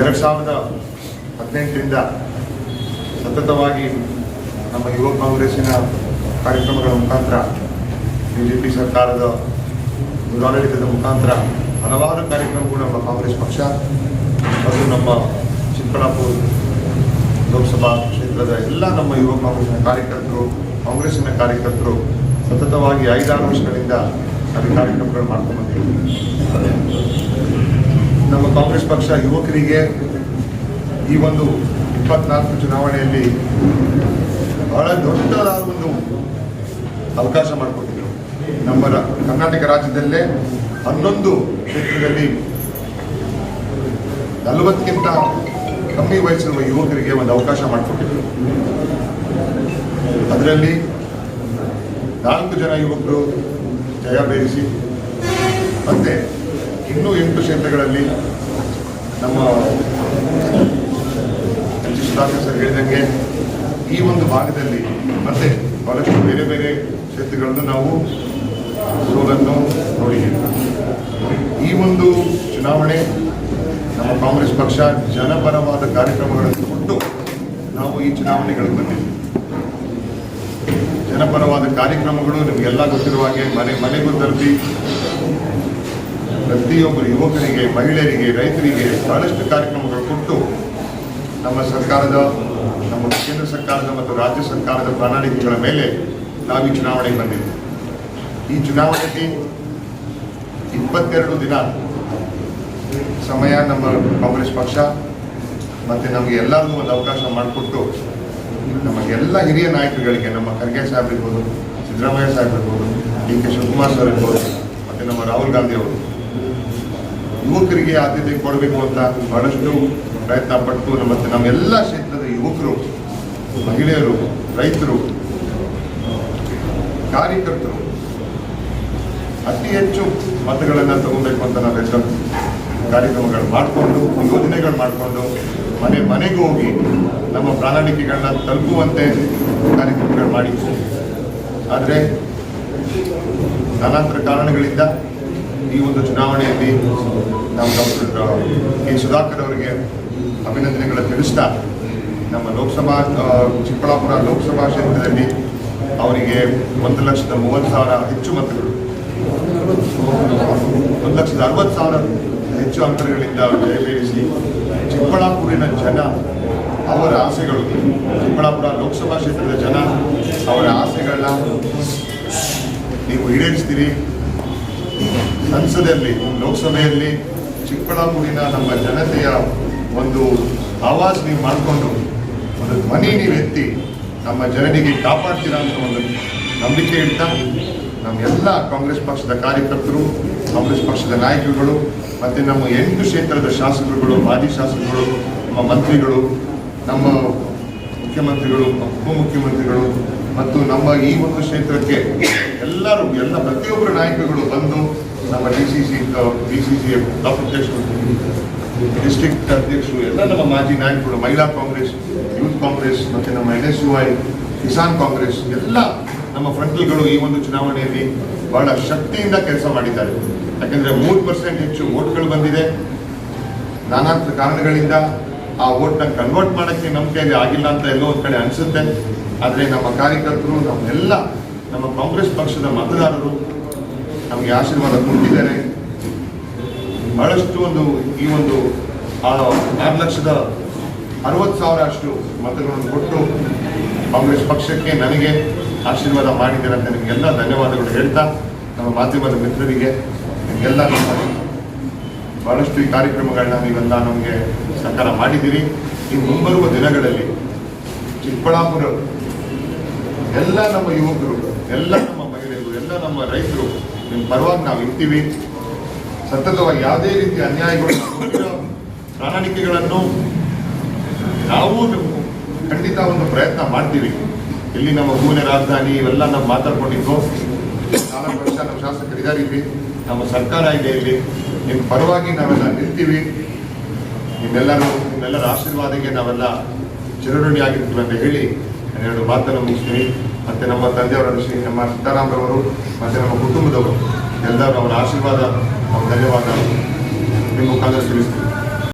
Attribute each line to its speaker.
Speaker 1: ಎರಡು ಸಾವಿರದ ಹದಿನೆಂಟರಿಂದ ಸತತವಾಗಿ ನಮ್ಮ ಯುವ ಕಾಂಗ್ರೆಸ್ಸಿನ ಕಾರ್ಯಕ್ರಮಗಳ ಮುಖಾಂತರ ಬಿ ಜೆ ಪಿ ಸರ್ಕಾರದ ದುರಾಡಳಿತದ ಮುಖಾಂತರ ಹಲವಾರು ಕಾರ್ಯಕ್ರಮಗಳು ನಮ್ಮ ಕಾಂಗ್ರೆಸ್ ಪಕ್ಷ ಮತ್ತು ನಮ್ಮ ಚಿಕ್ಕಬಳ್ಳಾಪುರ ಲೋಕಸಭಾ ಕ್ಷೇತ್ರದ ಎಲ್ಲ ನಮ್ಮ ಯುವ ಕಾಂಗ್ರೆಸ್ನ ಕಾರ್ಯಕರ್ತರು, ಕಾಂಗ್ರೆಸ್ಸಿನ ಕಾರ್ಯಕರ್ತರು ಸತತವಾಗಿ ಐದಾರು ವರ್ಷಗಳಿಂದ ಅಲ್ಲಿ ಕಾರ್ಯಕ್ರಮಗಳು ಮಾಡ್ಕೊಂಡು ನಮ್ಮ ಕಾಂಗ್ರೆಸ್ ಪಕ್ಷ ಯುವಕರಿಗೆ ಈ ಒಂದು ಇಪ್ಪತ್ನಾಲ್ಕು ಚುನಾವಣೆಯಲ್ಲಿ ಬಹಳ ದೊಡ್ಡದಾದ ಒಂದು ಅವಕಾಶ ಮಾಡಿಕೊಟ್ಟಿದ್ರು. ನಮ್ಮ ಕರ್ನಾಟಕ ರಾಜ್ಯದಲ್ಲೇ ಹನ್ನೊಂದು ಕ್ಷೇತ್ರದಲ್ಲಿ ನಲವತ್ತಕ್ಕಿಂತ ಕಮ್ಮಿ ವಯಸ್ಸಿರುವ ಯುವಕರಿಗೆ ಒಂದು ಅವಕಾಶ ಮಾಡಿಕೊಟ್ಟಿದ್ರು. ಅದರಲ್ಲಿ ನಾಲ್ಕು ಜನ ಯುವಕರು ಜಯ ಬೇಯಿಸಿ ಮತ್ತೆ ಇನ್ನೂ ಎಂಟು ಕ್ಷೇತ್ರಗಳಲ್ಲಿ ನಮ್ಮ ಎಚ್ ಸುಧಾಕರ್ ಸರ್ ಹೇಳಿದಂಗೆ ಈ ಒಂದು ಭಾಗದಲ್ಲಿ ಮತ್ತೆ ಬಹಳಷ್ಟು ಬೇರೆ ಬೇರೆ ಕ್ಷೇತ್ರಗಳನ್ನು ನಾವು ಸೋಲನ್ನು ನೋಡಿದ್ದೀವಿ. ಈ ಒಂದು ಚುನಾವಣೆ ನಮ್ಮ ಕಾಂಗ್ರೆಸ್ ಪಕ್ಷ ಜನಪರವಾದ ಕಾರ್ಯಕ್ರಮಗಳನ್ನು ಕೊಟ್ಟು ನಾವು ಈ ಚುನಾವಣೆಗಳಿಗೆ ಬಂದಿದ್ದೀವಿ. ಜನಪರವಾದ ಕಾರ್ಯಕ್ರಮಗಳು ನಿಮಗೆಲ್ಲ ಗೊತ್ತಿರುವ ಹಾಗೆ ಮನೆ ಮನೆಗೂ ತಲುಪಿ ಪ್ರತಿಯೊಬ್ಬರು ಯುವಕರಿಗೆ, ಮಹಿಳೆಯರಿಗೆ, ರೈತರಿಗೆ ಬಹಳಷ್ಟು ಕಾರ್ಯಕ್ರಮಗಳು ಕೊಟ್ಟು ನಮ್ಮ ಸರ್ಕಾರದ, ನಮ್ಮ ಕೇಂದ್ರ ಸರ್ಕಾರದ ಮತ್ತು ರಾಜ್ಯ ಸರ್ಕಾರದ ಪ್ರಣಾಳಿಕೆಗಳ ಮೇಲೆ ನಾವು ಈ ಚುನಾವಣೆಗೆ ಬಂದಿದ್ದೀವಿ ಈ ಚುನಾವಣೆಗೆ ಇಪ್ಪತ್ತೆರಡು ದಿನ ಸಮಯ ನಮ್ಮ ಕಾಂಗ್ರೆಸ್ ಪಕ್ಷ ಮತ್ತು ನಮಗೆ ಎಲ್ಲರಿಗೂ ಒಂದು ಅವಕಾಶ ಮಾಡಿಕೊಟ್ಟು ನಮಗೆಲ್ಲ ಹಿರಿಯ ನಾಯಕರುಗಳಿಗೆ, ನಮ್ಮ ಖರ್ಗೆ ಸಾಹೇಬ್ ಇರ್ಬೋದು, ಸಿದ್ದರಾಮಯ್ಯ ಸಾಹೇಬ್ ಇರ್ಬೋದು, ಡಿ ಕೆ ಶಿವಕುಮಾರ್ ಸರ್ ಇರ್ಬೋದು, ಮತ್ತು ನಮ್ಮ ರಾಹುಲ್ ಗಾಂಧಿ ಅವರು ಯುವಕರಿಗೆ ಆದ್ಯತೆ ಕೊಡಬೇಕು ಅಂತ ಬಹಳಷ್ಟು ಪ್ರಯತ್ನ ಪಟ್ಟು ಮತ್ತು ನಮ್ಮೆಲ್ಲ ಕ್ಷೇತ್ರದ ಯುವಕರು, ಮಹಿಳೆಯರು, ರೈತರು, ಕಾರ್ಯಕರ್ತರು ಅತಿ ಹೆಚ್ಚು ಮತಗಳನ್ನು ತಗೋಬೇಕು ಅಂತ ನಾವೆಲ್ಲ ಕಾರ್ಯಕ್ರಮಗಳು ಮಾಡಿಕೊಂಡು, ಯೋಜನೆಗಳು ಮಾಡಿಕೊಂಡು, ಮನೆ, ಮನೆಗೆ ಹೋಗಿ ನಮ್ಮ ಪ್ರಣಾಳಿಕೆಗಳನ್ನ ತಲುಪುವಂತೆ ಕಾರ್ಯಕ್ರಮಗಳು ಮಾಡಿ ಆದರೆ ನಾನಾಂತರ ಕಾರಣಗಳಿಂದ ಈ ಒಂದು ಚುನಾವಣೆಯಲ್ಲಿ ನಾವು ಡಾಕ್ಟರ್ ಕೆ. ಸುಧಾಕರ್ ಅವರಿಗೆ ಅಭಿನಂದನೆಗಳನ್ನು ತಿಳಿಸ್ತಾ ನಮ್ಮ ಲೋಕಸಭಾ ಚಿಕ್ಕಬಳ್ಳಾಪುರ ಲೋಕಸಭಾ ಕ್ಷೇತ್ರದಲ್ಲಿ ಅವರಿಗೆ ಒಂದು ಲಕ್ಷದ ಮೂವತ್ತು ಸಾವಿರ ಹೆಚ್ಚು ಮತಗಳು. ಒಂದು ಲಕ್ಷದ ಅರವತ್ತು ಸಾವಿರ ಹೆಚ್ಚು ಅಂತರಗಳಿಂದ ಜಯಬೇರಿಸಿ ಚಿಕ್ಕಬಳ್ಳಾಪುರಿನ ಜನ ಅವರ ಆಸೆಗಳು, ಚಿಕ್ಕಬಳ್ಳಾಪುರ ಲೋಕಸಭಾ ಕ್ಷೇತ್ರದ ಜನ ಅವರ ಆಸೆಗಳನ್ನ ನೀವು ಈಡೇರಿಸ್ತೀರಿ. ಸಂಸದಲ್ಲಿ ಲೋಕಸಭೆಯಲ್ಲಿ ಚಿಕ್ಕಬಳ್ಳಾಪುರಿನ ನಮ್ಮ ಜನತೆಯ ಒಂದು ಆವಾಜ್ ನೀವು ಮಾಡಿಕೊಂಡು, ಒಂದು ಧ್ವನಿ ನೀವು ಎತ್ತಿ ನಮ್ಮ ಜನರಿಗೆ ಕಾಪಾಡ್ತೀರಾ ಅಂತ ಒಂದು ನಂಬಿಕೆ ಇಡ್ತಾ ನಮ್ಮೆಲ್ಲ ಕಾಂಗ್ರೆಸ್ ಪಕ್ಷದ ಕಾರ್ಯಕರ್ತರು, ಕಾಂಗ್ರೆಸ್ ಪಕ್ಷದ ನಾಯಕರುಗಳು, ಮತ್ತು ನಮ್ಮ ಎಂಟು ಕ್ಷೇತ್ರದ ಶಾಸಕರುಗಳು, ಮಾಜಿ ಶಾಸಕರು ನಮ್ಮ ಮಂತ್ರಿಗಳು, ನಮ್ಮ ಮುಖ್ಯಮಂತ್ರಿಗಳು, ಉಪಮುಖ್ಯಮಂತ್ರಿಗಳು ಮತ್ತು ನಮ್ಮ ಈ ಒಂದು ಕ್ಷೇತ್ರಕ್ಕೆ ಎಲ್ಲರೂ, ಎಲ್ಲ ಪ್ರತಿಯೊಬ್ಬರು ನಾಯಕರುಗಳು ಬಂದು ನಮ್ಮ D C C D C C ಅಧ್ಯಕ್ಷರು ಡಿಸ್ಟ್ರಿಕ್ಟ್ ಅಧ್ಯಕ್ಷರು, ಎಲ್ಲ ನಮ್ಮ ಮಾಜಿ ನಾಯಕರು ಮಹಿಳಾ ಕಾಂಗ್ರೆಸ್, ಯೂತ್ ಕಾಂಗ್ರೆಸ್ ಮತ್ತು ನಮ್ಮ N S U Kisan Congress, ಎಲ್ಲ ನಮ್ಮ ಫ್ರಂಟ್ಗಳು ಈ ಒಂದು ಚುನಾವಣೆಯಲ್ಲಿ ಬಹಳ ಶಕ್ತಿಯಿಂದ ಕೆಲಸ ಮಾಡಿದ್ದಾರೆ. ಯಾಕೆಂದರೆ ಮೂರು ಪರ್ಸೆಂಟ್ ಹೆಚ್ಚು ವೋಟ್ಗಳು ಬಂದಿದೆ. ನಾನಾ ಕಾರಣಗಳಿಂದ ಆ ವೋಟ್ನ ಕನ್ವರ್ಟ್ ಮಾಡೋಕ್ಕೆ ನಮ್ಮ ಕೈಯಲ್ಲಿ ಆಗಿಲ್ಲ ಅಂತ ಎಲ್ಲೋ ಒಂದು ಕಡೆ ಅನಿಸುತ್ತೆ. ಆದರೆ ನಮ್ಮ ಕಾರ್ಯಕರ್ತರು, ನಮ್ಮೆಲ್ಲ, ನಮ್ಮ ಕಾಂಗ್ರೆಸ್ ಪಕ್ಷದ ಮತದಾರರು ನಮಗೆ ಆಶೀರ್ವಾದ ಕೊಟ್ಟಿದ್ದಾರೆ. ಬಹಳಷ್ಟು ಒಂದು, ಈ ಒಂದು ಆರು ಲಕ್ಷದ ಅರವತ್ತು ಸಾವಿರ ಅಷ್ಟು ಮತಗಳನ್ನು ಕೊಟ್ಟು ಕಾಂಗ್ರೆಸ್ ಪಕ್ಷಕ್ಕೆ ನನಗೆ ಆಶೀರ್ವಾದ ಮಾಡಿದ್ದಾರೆ ಅಂತ ನಿಮಗೆಲ್ಲ ಧನ್ಯವಾದಗಳು ಹೇಳ್ತಾ, ನಮ್ಮ ಮಾಧ್ಯಮದ ಮಿತ್ರರಿಗೆ, ನಿಮಗೆಲ್ಲ ನಮ್ಮ ಬಹಳಷ್ಟು ಈ ಕಾರ್ಯಕ್ರಮಗಳನ್ನ ನೀವೆಲ್ಲ ನಮಗೆ ಸಹಕಾರ ಮಾಡಿದ್ದೀರಿ. ಈ ಮುಂಬರುವ ದಿನಗಳಲ್ಲಿ ಚಿಕ್ಕಬಳ್ಳಾಪುರ ಎಲ್ಲ ನಮ್ಮ ಯುವಕರು, ಎಲ್ಲ ನಮ್ಮ ಮಹಿಳೆಯರು, ಎಲ್ಲ ನಮ್ಮ ರೈತರು, ನಿಮ್ಮ ಪರವಾಗಿ ನಾವು ಇರ್ತೀವಿ. ಸತತವಾಗಿ ಯಾವುದೇ ರೀತಿಯ ಅನ್ಯಾಯಗಳು ಪ್ರಣಾಳಿಕೆಗಳನ್ನು ನಾವು ಖಂಡಿತ ಒಂದು ಪ್ರಯತ್ನ ಮಾಡ್ತೀವಿ. ಇಲ್ಲಿ ನಮ್ಮ ಹೂವಿನ ರಾಜಧಾನಿ, ಇವೆಲ್ಲ ನಾವು ಮಾತಾಡ್ಕೊಂಡಿದ್ದು. ನಾಲ್ಕು ವರ್ಷ ನಮ್ಮ ಶಾಸಕರಿದ್ದಾರೆ ನಮ್ಮ ಸರ್ಕಾರ ಇದೆ ಇಲ್ಲಿ. ನಿಮ್ಮ ಪರವಾಗಿ ನಾವೆಲ್ಲ ನಿಲ್ತೀವಿ. ನಿಮ್ಮೆಲ್ಲರೂ, ನಿಮ್ಮೆಲ್ಲರ ಆಶೀರ್ವಾದಕ್ಕೆ ನಾವೆಲ್ಲ ಚಿರಋಣಿಯಾಗಿರ್ತೀವಿ ಅಂತ ಹೇಳಿ ಎರಡು ಮಾತನ್ನು ಮುಗಿಸ್ತೀನಿ. ಮತ್ತೆ ನಮ್ಮ ತಂದೆಯವರ ಶ್ರೀ ನಮ್ಮ ಸಿದ್ದರಾಮರವರು ಮತ್ತೆ ನಮ್ಮ ಕುಟುಂಬದವರು, ಎಲ್ಲರೂ ಅವರ ಆಶೀರ್ವಾದ, ಅವರ ಧನ್ಯವಾದ ನಿಮ್ಮ ಮುಖಾಂತರ ತಿಳಿಸ್ತೀವಿ